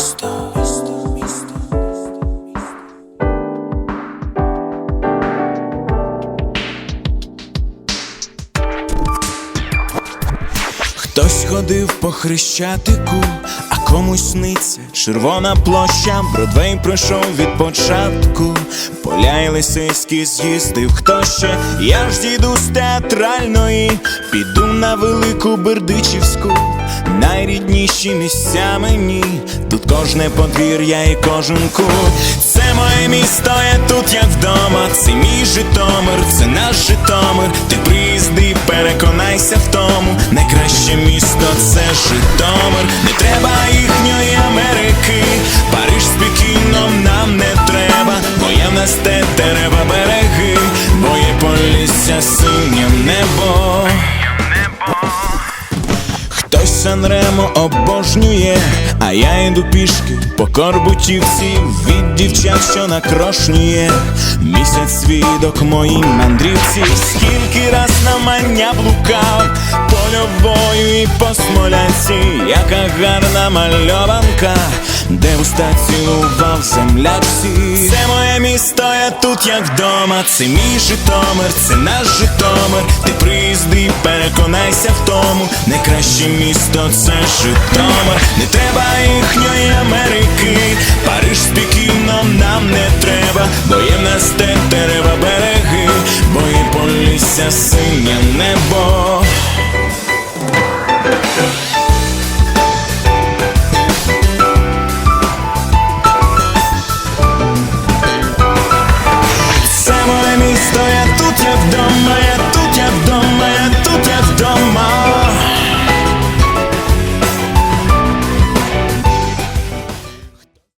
місто. Хтось ходив по хрещатику, а комусь сниться червона площа, Бродвей пройшов від початку, поля й лисейські з'їздив, хто ще? Я ж діду з театральної, піду на велику бердичівську, найрідніші місця мені, тут кожне подвір'я і кожен кут. Це моє місто, я тут як вдома, це мій Житомир, це наш Житомир. Ти приїзди, переконайся в тому. Найкраще місто це Житомир. Санремо обожнює, а я йду пішки по корбутівці від дівчат, що накрошнює. Місяць свідок моїй мандрівці, скільки раз на мання блукав, польовою і по смолянці, яка гарна мальованка, де уста цілував землячці. Це місто, я тут як вдома, це мій Житомир, це наш Житомир. Ти приїзди, переконайся в тому, найкраще місто це Житомир. Не треба їхньої Америки, Париж з Пекіном нам не треба, бо є в нас те дерева береги, бо є полісся синє небо. Все моє місто, я тут, я вдома.